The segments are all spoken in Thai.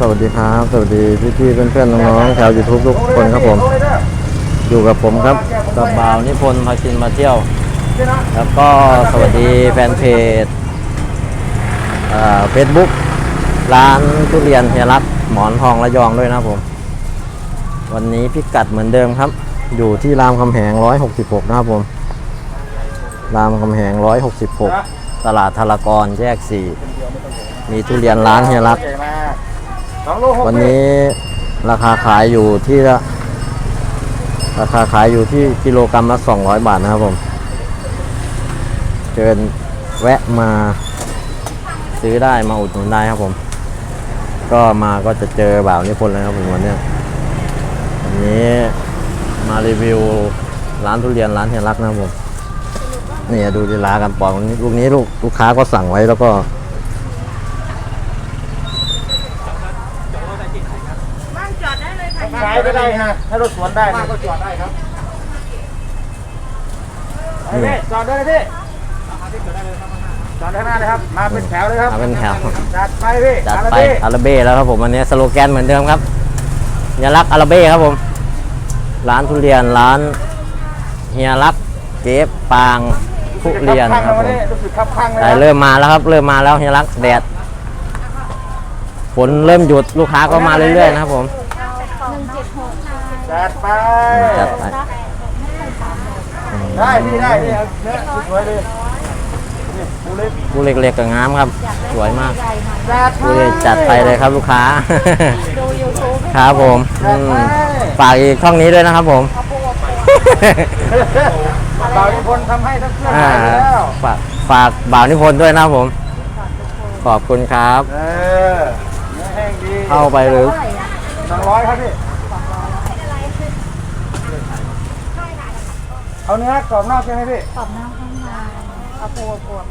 สวัสดีครับ สวัสดีพี่พี่ๆเพื่อนๆน้องๆชาวยูทูบทุกคนครับผม อยู่กับผมครับกับบ่าวนิพนธ์พากินมาเที่ยว แล้วก็สวัสดีแฟนเพจเฟซบุ๊กร้านทุเรียนเฮียรักหมอนทองระยองด้วยนะผม วันนี้พิกัดเหมือนเดิมครับ อยู่ที่รามคำแหง 166 นะครับผม รามคำแหง 166 ตลาดธารกรแยก 4 มีทุเรียนร้านเฮียรักสองโลหก วันนี้ราคาขายอยู่ที่ละราคาขายอยู่ที่กิโลกรรัมละ 200 บาทนะครับผมเชิญแวะมาซื้อได้มาอุดหนุนได้ครับผม ก็มาก็จะเจอบ่าวนิพนธ์เลยครับผมวันนี้วันนี้มารีวิวร้านทุเรียนร้านเฮียรักนะครับผมนี่ดูดีลากันปอกลูกนี้ลูกลูกค้าก็สั่งไว้แล้วก็ บ้านจอดได้เลยค่ะ ซ้ายก็ได้ฮะให้รถสวนได้ก็จอดได้ครับไอ้พี่จอดได้เลยพี่จอดได้หน้าเลยครับ มาเป็นแถวเลยครับมาเป็นแถว จัดไปพี่จัดอาราไปบี้อาราเบ้แล้วครับผมวันนี้สโลแกนเหมือนเดิมครับเฮียรักอาราเบ้ครับผม ร้านทุเรียนร้านเฮียรักเจ๊ปางทุเรียนครับผมรู้สึกคับข้างเลยแต่นะเริ่มมาแล้วครับ เริ่มมาแล้วเฮียรักแดดฝนเริ่มหยุดลูกค้าก็มาเรื่อยๆนะครับผม จัดไป จัดไปได้พี่ได้พี่เอาเนื้อสวยๆเลยนี่ปูเล็กผู้เล็กๆกับงามครับ สวยมากจัดไปผู้เล็กจัดไปเลยครับลูกค้า ดูยูทูบครับผมอืมฝากอีกช่องนี้ด้วยนะครับผม บ่าวนิพนธ์ทำให้ทั้งเครื่องอ่าหายแล้วฝากฝากบ่าวนิพนธ์ด้วยนะครับผม ขอบคุณครับ เออเนื้อแห้งดีเข้าไปหรือ สองร้อยครับพี่ เอาเนื้อกรอบนอกใช่ไหมพี่ขอบน้ำข้างในเอาปูปวด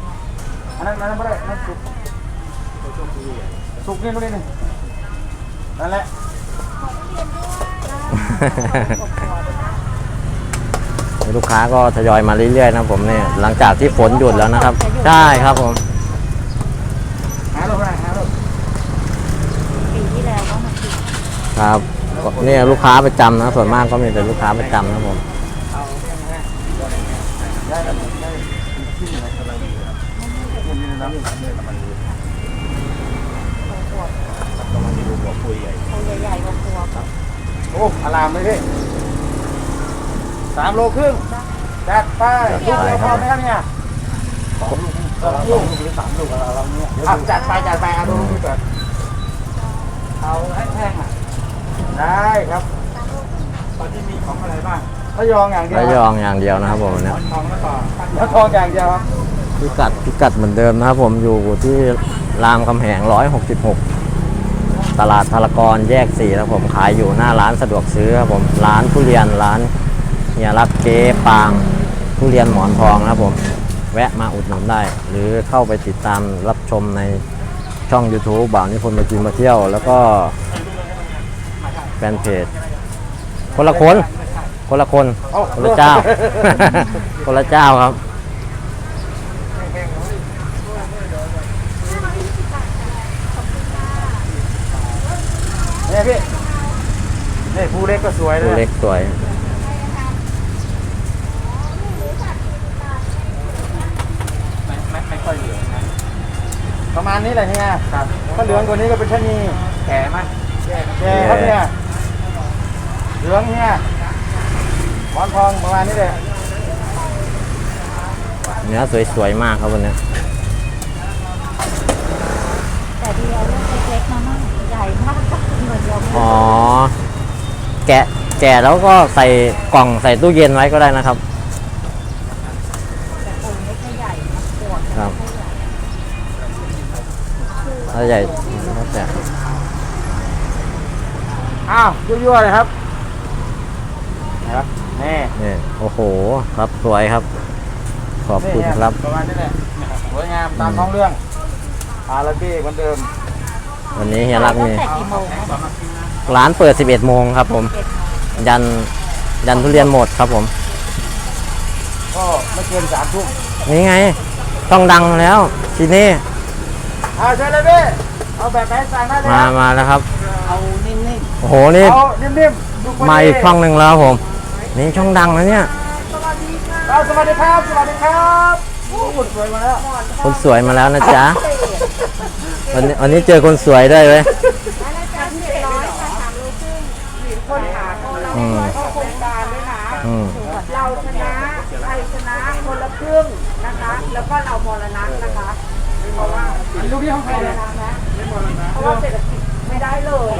อันนั้นอันนั้นไม่ได้อันนั้นสุกสุกนี่ตรงนี้หนึ่งนั่นแหละ ลูกค้าก็ทยอยมาเรื่อยๆนะครับผมเนี่ยหลังจากที่ฝนหยุดแล้วนะครับ ใช่ครับผม หาลูกหน่อยหาลูกปีที่แล้วก็มากินครับก็เนี่ยลูกค้าประจำนะส่วนมากก็มีแต่ลูกค้าประจำนะครับผม ได้ครับได้ที่ไหนอะไรดีครับที่นี่นะนี่นี่มันดีกำลังดูหัวปุยใหญ่ตัวใหญ่ๆกว่าตัวแบบโอ้อารามเลยพี่สามโลครึ่งจัดไปลูกเดียวพอไหมครับเนี่ยสองลูกสองลูกหรือสามลูกอะไรเราเนี่ยอะจัดไปจัดไปเอาดูนี่ก่อนเอาแห้งๆอะได้ครับตอนที่มีของอะไรบ้าง ระยองอย่างเดียวระยองอย่างเดียวนะครับผมเนี่ยทองแล้วก็แล้วทองอย่างเดียวครับพิกัดพิกัดเหมือนเดิมนะครับผมอยู่ที่รามคำแหง 166 ตลาดธารกรแยก4นะครับผมขายอยู่หน้าร้านสะดวกซื้อครับผมร้านทุเรียนร้านเฮียรักเจ๊ปางทุเรียนหมอนทองนะครับผมแวะมาอุดหนุนได้ หรือเข้าไปติดตามรับชมในช่อง YouTube บ่าวนิพนธ์มากินมาเที่ยว แล้วก็แฟนเพจคนละคน คนละคนคนละเจ้า คนละเจ้าครับ เนี่ยพี่นี่ภูเล็กก็สวยเลตัวยเล็กสวยไม่ไม่ค่อยเหลืองนะประมาณนี้แหละเฮียครับถ้าเหลืองกว่านี้ก็เป็นชะนีแก่ไหมแก่ครับเนี่ยเหลืองเฮียห มอนทองประมาณนี้เลยเนื้อสวยๆมากครับวันนี้แต่ดีเอาเรื่องเล็กๆมามากใหญ่มากก็เหมือนเดิมอ๋อ แกะแกะแล้วก็ใส่กล่องใส่ตู้เย็นไว้ก็ได้นะครับแต่ปูไม่ใช่ใหญ่นะปวดครับถ้าใหญ่แล้วแต่อ้าวยั่วๆเลยครับ นะครับนี่นี่โอ้โหครับสวยครับ ขอบคุณนี่ครับ ประมาณนี้แหละสวยงามตามท้องเรื่องอาราเบ้เหมือนเดิมวันนี้เฮียรักตั้งนี่แต่กี่โมงนะร้านเปิด 11 โมงครับผมเจ็ดโมงยันยันทุเรียนหมดครับผม ก็ไม่เกินสามทุ่มนี่ไง ต้องดังแล้วทีนี้เอาเชิญเลยพี่เอาแบบไหนสั่งได้เลยคมารับมาแล้วครับเเอานิ่มโอ้โหๆนี่เอานิ่มๆดูพดีมาอีกช่องหนึ่งแล้วครับผม นี่ช่องดังนะเนี่ยเอาสวัสดีครับ สวัสดีครับโอ้หุ่นสวยมาแล้วคนสวยมาแล้วนะจ๊ะวันนี้วันนี้เจอคนสวยได้วยเว้ยคนหาคนเราอืมโครงการด้วยนะอืมเราชนะไทยชนะคนละครึ่งนะคะ แล้วก็เรามรณะนะคะเพราะว่าลูกที่ห้องใครมรเนี่ยณะนะเพราะว่าเศรษฐกิจไม่ได้เลย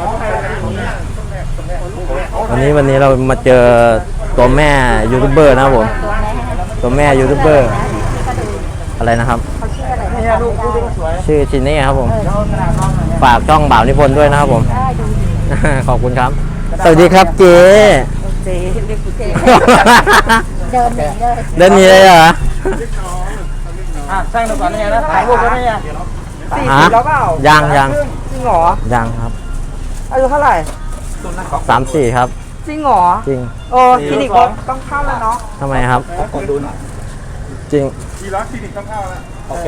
วันนี้วันนี้เรามาเจอ ตัวแม่ยูทูบเบอร์นะครับผม ตัวแม่ตัวแม่ยูทูบเบอร์ที่ก็ดูอะไรนะครับเขาชื่ออะไรเนี่ยลูกลูกที่สวยชื่อชินนี่ครับผมเดี๋ยวขนาดน้องหน่อยเนี่ยฝากช่องบ่าวนิพนธ์ด้วยนะครับผมได้ดูดีขอบคุณครับ สวัสดีครับเจ๊เจ๊เรียกกูเจ๊เดินหนีเลยเล่นนี้เลยเหรออะสร้างดูก่อนเนี่ยนะถ่ายรูปแล้วเนี่ยสี่ฮะสิบแล้วเปล่ายังยังจริงเหรอยังครับอายุเท่าไหร่สามสี่ครับ จริงเหรอจริงโอ้คลินิกต้องเข้าแล้วเนาะทำไมครับกดดูหน่อยจริง ทีรักคลินิกต้องเข้าแล้วโอเค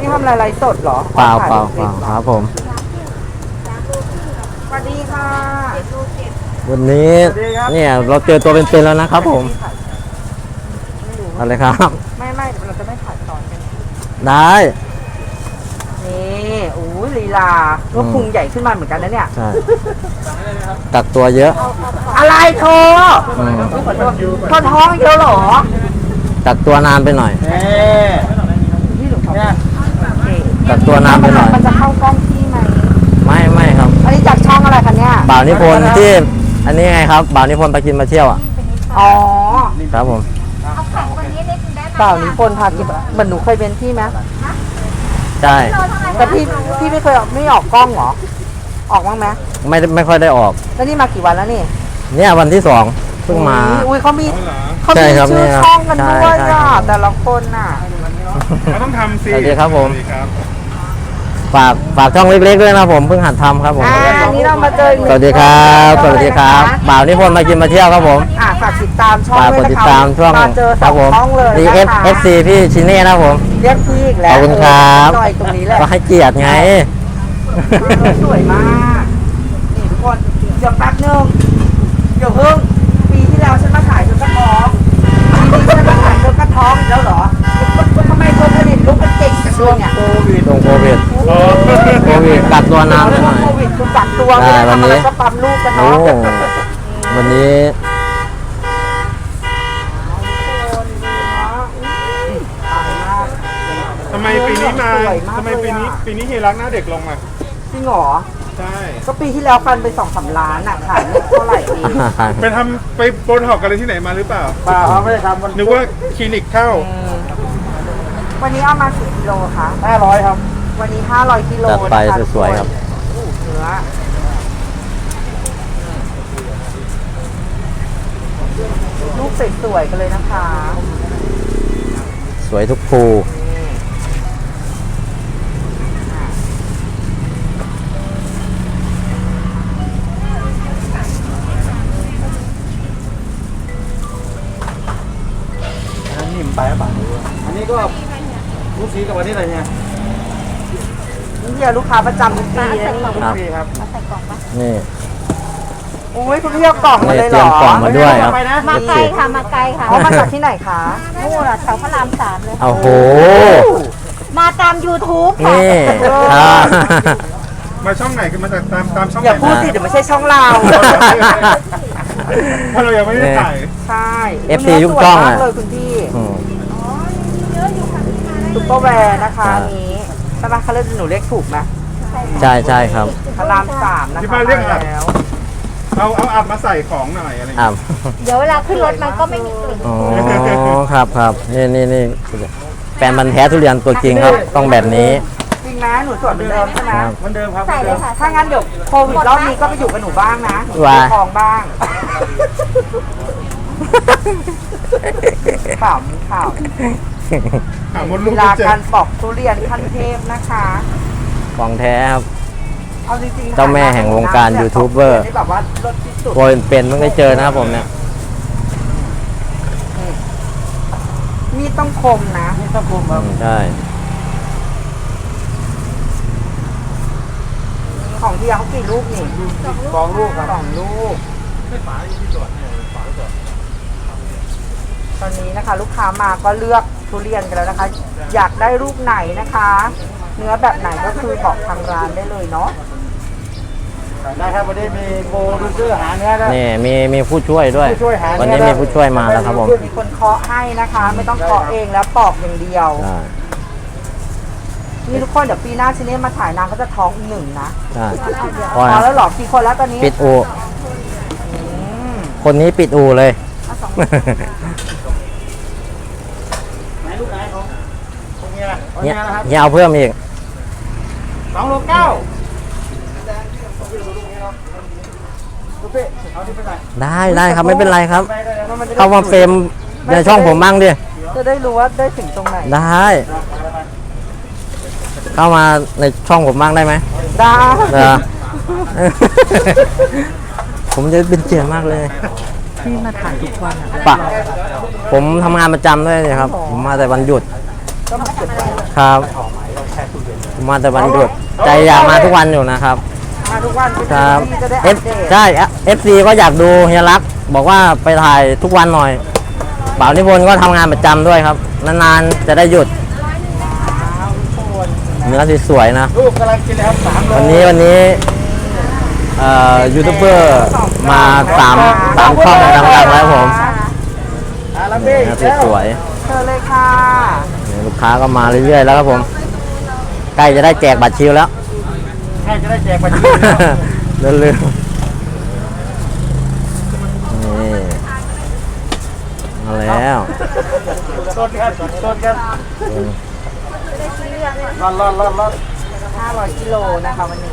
นี่ทำอะไรไลฟ์สดเหรอเปล่าเปล่าเปล่าครับผมสวัสดีค่ะวันนี้สวัสดีครับเนี่ยเราเจอตัวเป็นๆแล้วนะครับผมอะไรครับ ไม่ไม่เราจะไม่ถ่ายตอนกัน ได้นี่โอ้ยลีลาก็พุงใหญ่ขึ้นมาเหมือนกันนะเนี่ย ใช่กักตัวเยอะ อะไรโทรอืมขอโทษเธอท้องเยอะเหรอกักตัวนานไปหน่อยเน่พี่หนูเนี่ยกักตัวนานไปหน่อย มันจะเข้ากล้องพี่ไหมไม่ไม่ครับ อันนี้จากช่องอะไรคะเนี่ยบ่าวนิพนธ์ที่ อันนี้ไงครับ บ่าวนิพนธ์ไปกินมาเที่ยวอะ อ๋อครับผม เปล่านิพนธ์พากินเหมือนหนูเคยเป็นพี่ไหม ใช่ แต่พี่พี่ไม่เคยออกไม่ออกกล้องเหรอ ออกบ้างไหมไม่ได้ไม่ค่อยได้ออก แล้วนี่มากี่วันแล้วนี่เนี่ยวันที่สองเพิ่งมา อุ้ยเขามีเขาใช่มีครับชื่อเนี่ยช่องกันด้วยใช่ใช่อะครับแต่ละคนน่ะเราต้องทำสิสวัสดีครับผม สวัสดีครับ ฝากฝากช่องเล็กๆด้วยนะผมเพิ่งหัดทำครับผมอ่าอันนี้เรามาเจออีกหสนึ่งวัสดีครับสวัสดีครับบ่าวนิพนธ์มากินมาเที่ยวครับผมอ่าฝากติดตามช่องฝากด้กวยดนะติดคะตามช่องมาเจอคสรัอบงผมช่องเลยดีนะเอฟคะเอฟซีพี่ชินเน่นะครับผม เรียกพี่อีกแล้วขอบคุณครับ หน่อยตรงนี้แหละก็ให้เกียรติไง สวยมาก นี่ทุกคนเดี๋ยวแป๊บนึงเดี๋ยวเพิ่งปีที่แล้วฉันมาถ่ายเธอก็ท้องปีนี้ฉันมาถ่ายเธอก็ท้องอีกแล้วเหรอทำไมเธอผลิตลูกเป็นเก่งจังเลยเนี่ยตรงโควิด โควิดกักตัวนานไปหน่อย โควิดคือกักตัวไม่ได้วันทำนี้อะไรก็ปั๊มลูกกันโอ้เนาะวันนี้ทำไมปีนี้มาทำไมปีนี้ปีนี้เฮรักหน้าเด็กลงอะจริงเหรอ ใช่ ก็ปีที่แล้วฟันไปสองสามล้านอะขายไม่เท่าไหร่เองไปทำไปโบนหอกอะไรที่ไหนมาหรือเปล่าเปล่าไม่ได้ทำนึกว่าคลินิกเข้า วันนี้เอามากี่กิโลคะห้าร้อยครับ วันนี้ห้าร้อยกิโลจัดไปนะคะสวยๆครับอู้เนื้อลูกสวยๆกันเลยนะคะสวยทุกภูอันนี้นิ่มไปหรือเปล่าอันนี้ก็ลูกสีกับวันนี้อะไรเนี่ย นี่เดียวลูกค้าประจำทุกปีนะนี่ครับปีครับมาใส่กล่องปะนี่ โอ้ยคุณพี่เอากล่องมาเลยเหรอเตรียมกล่องมาด้วยครับไปนะมาไกลค่ะมาไกลค่ะเอามาจากที่ไหนคะนู่นน่ะแถวพระรามสามเลยเอาโหมาตาม YouTube ค่ะนี่อ่า มาช่องไหนกันมาจากตามตามช่องอย่าไหนพูดสิเดี๋ยวไม่ใช่ช่องเราเพราะเรายังไม่ได้ถ่ายใช่ FC ยุคกล้องสวยอะมากเลยคุณพี่อืม ซุปเปอร์แวร์นะคะใช่อันนี้ ใช่ไหมเขาเรียกหนูเรียกถูกไหมใช่ใช่ครับพระรามสามนะคะที่บ้านเรียกอัดแล้วเอาเอาอัดมาใส่ของหน่อยอะไรอย่างอ่าเงี้ยเดี๋ยวเวลาขึ้นรถมันก็ไม่มีกลิ่น อ๋อครับครับนี่นี่นี่แฟนบันธุ์แท้ทุเรียนตัวจริงครับ ต้องแบบนี้จริงนะหนูสวยเหมือนเดิมใช่ไหมครับ เหมือนเดิมครับใส่เลยค่ะ ถ้างั้นเดี๋ยวโควิดรอบนี้ก็ไปอยู่กับหนูบ้างนะหนูว้าไปคลองบ้างขำขำ หามดลูเวกลาเจ็การปอกทุเรียนขั้นเทพนะคะ ของแท้ครับ เอาจริงๆเจ้าแม่แห่งวงการเนี่ยยูทูบเบอร์ปกทุยนนี่แบบว่ารสที่สุดโกยเป็นไม่เคยเจอนะครับผมเนี่ย มีดต้องคมนะมีดต้องคมอืมใช่ ของที่เขากี่ลูกนี่สองลูกครับสองลูก ตอนนี้นะคะ ลูกค้ามาก็เลือกทุเรียนกันแล้วนะคะ อยากได้ลูกไหนนะคะ เนื้อแบบไหนก็คือบอกทางร้านได้เลยเนาะได้ครับวันนี้มีโบดูเสื้อหาเนื้อได้นี่มีมีผู้ช่วยด้วย ผู้ช่วยหาวันนี้เนี่ยมีผู้ช่วยมาแล้วครับผมมีคนเคาะให้นะคะ ไม่ต้องเคาะเองแล้วปอกอย่างเดียวใช่นี่ทุกคนเดี๋ยวปีหน้าชิเน่มาถ่ายนางก็จะท้องอีกหนึ่งนะใช่พอแล้วเหรอกี่คนแล้วตอนนี้ปิดอู อืมคนนี้ปิดอูเลย เอาสอง ไหนลูกไหนของของ เฮียของเฮีเฮียยนะครับเฮียเอาเพิ่มอีกสองโลเก้าลูกพี่เอาที่ไปไหนได้ได้ครับไม่เป็นไรครับไปได้แล้วมันจะเข้ามาเฟรมในช่องผมบ้างดิ จะได้รู้ว่าได้ถึงตรงไหน ได้ เข้ามาในช่องผมบ้างได้ไหมได้เออผมจะเป็นเกียรติมากเลยพี่มาถ่ายทุกวันอะปะผมทำงานประจำด้วยนี่ครับ ผมมาแต่วันหยุด ก็มาเก็บไว้ครับผมมาแต่วันหยุดใจอยากมาทุกวันอยู่นะครับ มาทุกวันครับพี่จะได้เออัฟปเดตใช่เอฟซีก็อยากดูเฮียรัก บอกว่าไปถ่ายทุกวันหน่อยบ่าวนิพนธ์ก็ทำงานประจำด้วยครับ นานๆจะได้หยุดว้าวทุกคนเนื้อสวยๆนะ ลูกกำลังกินเลยครับสามโลวันนี้วันนี้เอ่อยูทูบเบอร์มาสามสามช่องดังๆแล้วผมอ่าแล้วพี่เนื้อแล้วสวยเชิญเลยค่ะๆเนี่ยลูก ค้าก็มาเรื่อยๆแล้วครับผม ใกล้จะได้แจกบัตรชิวแล้ว ใครจะได้แจกบัตรเร็วๆนี่มาแล้วต้นกันต้นกันรอดรอดรอดรอด500กิโลนะคะวันนี้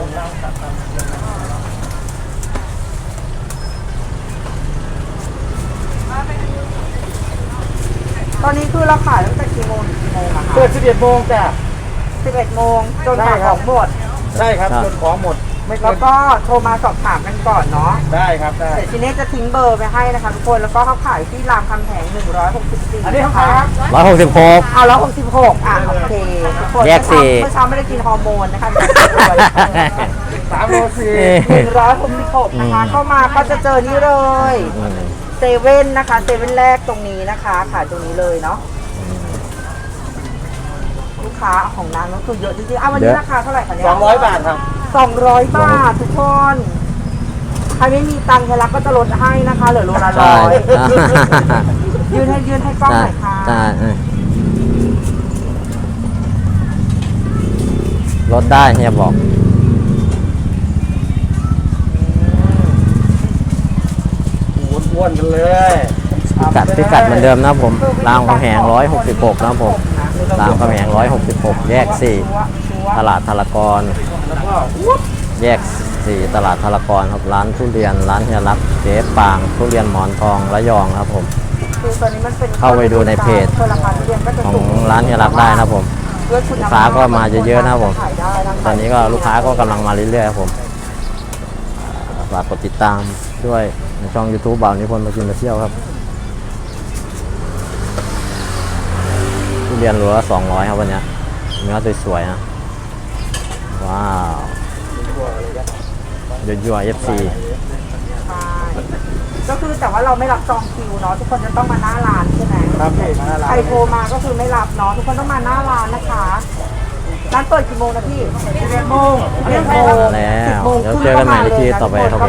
ตอนนี้คือเราขายตั้งแต่กี่โมงถึงกี่โมงอะคะเปิด11โมงจ้ะ 11โมงจนได้ขายคขรับ องหมด ได้ครับ จนของหมด ไม่เกิแล้วนก็โทรมาสอบถามกันก่อนเนาะ ได้ครับได้ เดี๋ยวทีนี้จะทิ้งเบอร์ไปให้นะคะทุกคน แล้วก็เขาขายที่รามคำแหง164อันนี้ของใครครับ ร้อยหกสิบหก เอาแล้ว66อะโอเคทุกคนแยกสี่ เมื่อเช้าไม่ได้กินฮอร์โมนนะคะสามโลสี่ หนึ่งร้อยหกสิบหกนะคะเข้ามาก็จะเจอนี่เลย เซเว่นนะคะเซเว่นแรกตรงนี้นะคะขายตรงนี้เลยเนาะลูกค้าของนางก็คือเยอะจริงๆอะวันนี้เยอะ ราคาเท่าไหร่คะเนี่ยสองร้อยบาทครับ สองร้อยบาททุกคนใครไม่มีตังค์ใครรักก็จะลดให้นะคะเหลือโลละใช่ร้อยยืนให้ยืนให้กล้องหใช่น่อยค่ะ ใช่เออลดได้เฮียบอก อ้วนๆกันเลยพิกัดพิกัดเหมือนเดิมนะครับผมรามคำแหง 166 นะครับผมรามคำแหง 166 แยก 4 ตลาดธารกรแล้วก็แยก 4 ตลาดธารกรครับร้านทุเรียนร้านเฮียรักเจ๊ปางทุเรียนหมอนทองระยองครับผมคือตอนนี้มันเป็นเข้าไปดูในเพจราคาทุเรียนก็จะของสูงร้านเฮียรักได้นะครับผมด้วยคุณลูกค้าก็มาเยอะๆนะครับผมขายได้ะคะตอนนี้ก็ลูกค้าก็กำลังมาเรื่อยๆครับผมอ่าฝากกดติดตามด้วย ในช่อง YouTube บ่าวนิพนธ์มากินมาเที่ยวครับทุเรียนโลละ200ครับวันเนี้ยเนื้อสวยๆนะว้าวยั่วๆ FC ใช่ก็คือแต่ว่าเราไม่รับจองคิวเนาะทุกคนจะต้องมาหน้าร้านใช่ไหมครับพี่มาแล้วใครโทรมาก็คือไม่รับเนาะทุกคนต้องมาหน้าร้านนะคะร้านเปิดกี่โมงนะพี่11โมง11โมงมาแล้วเดี๋ยวเจอกันใหม่ในที่ต่อไปครับผม